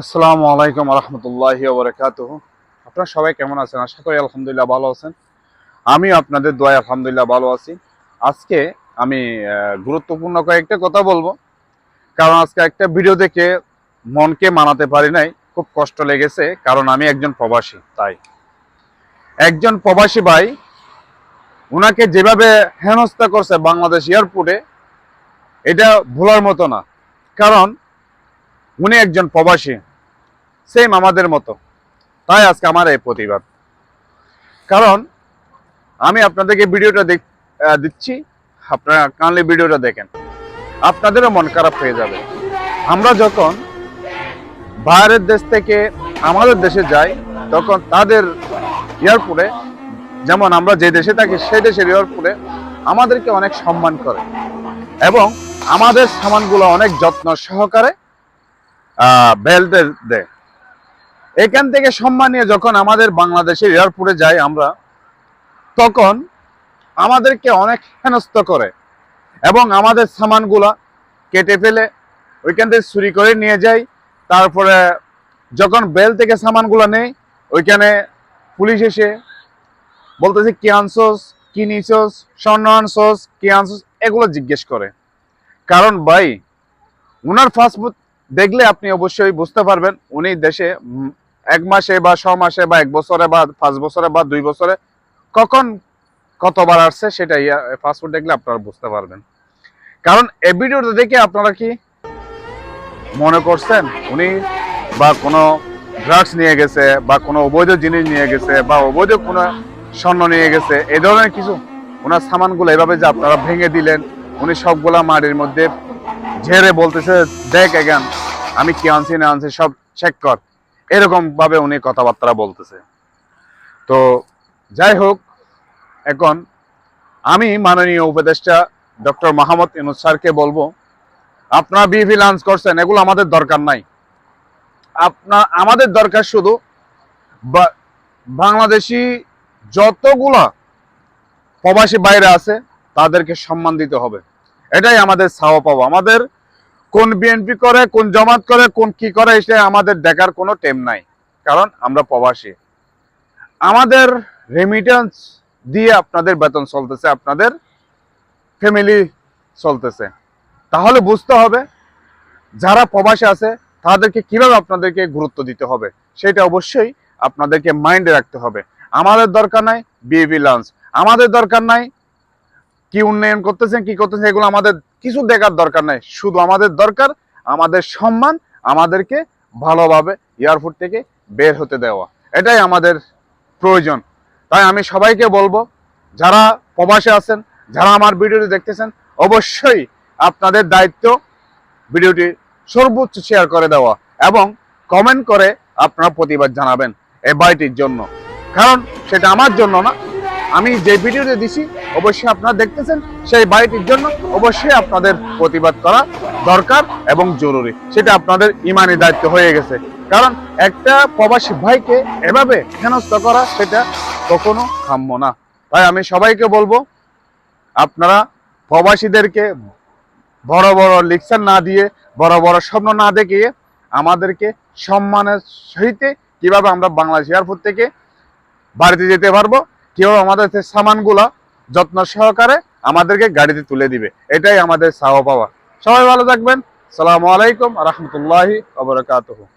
আসসালামু আলাইকুম রহমতুল্লাহ বরকাত আপনারা সবাই কেমন আছেন? আশা করি আলহামদুলিল্লাহ ভালো আছেন। আমি আপনাদের দোয়া আলহামদুলিল্লাহ ভালো আছি। আজকে আমি গুরুত্বপূর্ণ কয়েকটা কথা বলব। কারণ আজকে একটা ভিডিও দেখে মনকে মানাতে পারি নাই, খুব কষ্ট লেগেছে, কারণ আমি একজন প্রবাসী, তাই। একজন প্রবাসী ভাই ওনাকে যেভাবে হেনস্থা করছে বাংলাদেশ এয়ারপোর্টে, এটা ভোলার মতো না। কারণ উনি একজন প্রবাসী সেম আমাদের মতো। তাই আজকে আমার এই প্রতিবাদ। কারণ, আমি আপনাদেরকে ভিডিওটা দিচ্ছি, আপনারা কানলে ভিডিওটা দেখেন। আপনাদেরও মন খারাপ হয়ে যাবে। আমরা যখন বাইরের দেশ থেকে আমাদের দেশে যাই, তখন তাদের এয়ারপোর্টে, যেমন আমরা যে দেশে থাকি, সেই দেশের এয়ারপোর্টে আমাদেরকে অনেক সম্মান করে। এবং আমাদের সামানগুলো অনেক যত্ন সহকারে বেল্টে দেয় এখান থেকে সম্মান নিয়ে যখন আমাদের বাংলাদেশের এয়ারপোর্টে যাই আমরা, তখন আমাদেরকে অনেক হেনস্থ করে এবং আমাদের সামানগুলা কেটে ফেলে ওইখান থেকে চুরি করে নিয়ে যাই। তারপরে যখন বেল থেকে সামানগুলো নেই, ওইখানে পুলিশ এসে বলতেছে, কি আনছোস? কি নিছোস? স্বর্ণ আনছোস? কি আনছোস? এগুলো জিজ্ঞেস করে। কারণ ভাই, উনার ফাস্টফুড দেখলে আপনি অবশ্যই বুঝতে পারবেন উনি দেশে এক মাসে বা ছ মাসে বা এক বছরে বা পাঁচ বছরে বা দুই বছরে কখন কতবার আসছে সেটা ফাস্টফুড দেখলে আপনারা বুঝতে পারবেন। কারণ এই ভিডিওটা দেখে আপনারা কি মনে করছেন? উনি বা কোনো ড্রাগস নিয়ে গেছে বা কোনো অবৈধ জিনিস নিয়ে গেছে বা অবৈধ কোনো স্বর্ণ নিয়ে গেছে, এই ধরনের কিছু ওনার সামানগুলো এভাবে যে আপনারা ভেঙে দিলেন, উনি সবগুলা মাটির মধ্যে ঝেড়ে বলতেছে, দেখ এগান আমি কি আনছি, না আনছি, সব চেক কর। এরকম ভাবে উনি কথাবার্তা বলতেছে। তো যাই হোক, এখন আমি মাননীয় উপদেষ্টা ডক্টর মাহমদ ইনুস স্যারকে বলব, আপনারা বিভি লাঞ্চ করছেন, এগুলো আমাদের দরকার নাই। আপনার আমাদের দরকার শুধু বাংলাদেশি যতগুলা প্রবাসী বাইরে আছে, তাদেরকে সম্মান দিতে হবে। এটাই আমাদের চাওয়া পাওয়া। আমাদের কোন বিএনপি করে, কোন জমাত করে, কোন কি করে এটা আমাদের দেখার কোনো টেম নাই। কারণ আমরা প্রবাসী। আমাদের রেমিটেন্স দিয়ে আপনাদের বেতন চলতেছে, আপনাদের ফ্যামিলি চলতেছে। তাহলে বুঝতে হবে, যারা প্রবাসী আছে, তাদেরকে কীভাবে আপনাদেরকে গুরুত্ব দিতে হবে, সেটা অবশ্যই আপনাদেরকে মাইন্ডে রাখতে হবে। আমাদের দরকার নাই বিএবি লাঞ্চ আমাদের দরকার নাই কি উন্নয়ন করতেছেন, কি করতেছেন, এগুলো আমাদের কিছু দেখার দরকার নাই। শুধু আমাদের দরকার, আমাদের সম্মান, আমাদেরকে ভালোভাবে এয়ারপোর্ট থেকে বের হতে দেওয়া। এটাই আমাদের প্রয়োজন। তাই আমি সবাইকে বলব, যারা প্রবাসে আছেন, যারা আমার ভিডিওটি দেখতেছেন, অবশ্যই আপনাদের দায়িত্ব ভিডিওটি সর্বোচ্চ শেয়ার করে দেওয়া এবং কমেন্ট করে আপনারা প্রতিবাদ জানাবেন এই বাড়িটির জন্য। কারণ সেটা আমার জন্য না, আমি যে ভিডিওটি দিছি অবশ্যই আপনারা দেখতেছেন সেই বাড়িটির জন্য অবশ্যই আপনাদের প্রতিবাদ করা দরকার এবং জরুরি। সেটা আপনাদের ইমানি দায়িত্ব হয়ে গেছে। কারণ একটা প্রবাসী ভাইকে এভাবে হেনস্থ করা সেটা কখনো কাম্য না। তাই আমি সবাইকে বলব, আপনারা প্রবাসীদেরকে বড় বড় লিকচার না দিয়ে, বড় বড় স্বপ্ন না দেখিয়ে আমাদেরকে সম্মানের সহিতে কীভাবে আমরা বাংলাদেশ এয়ারপোর্ট থেকে বাড়িতে যেতে পারব, কীভাবে আমাদের সামানগুলা যত্ন সহকারে আমাদেরকে গাড়িতে তুলে দিবে। এটাই আমাদের সাহ পাওয়া। সবাই ভালো থাকবেন। সালামু আলাইকুম, রহমতুল্লাহি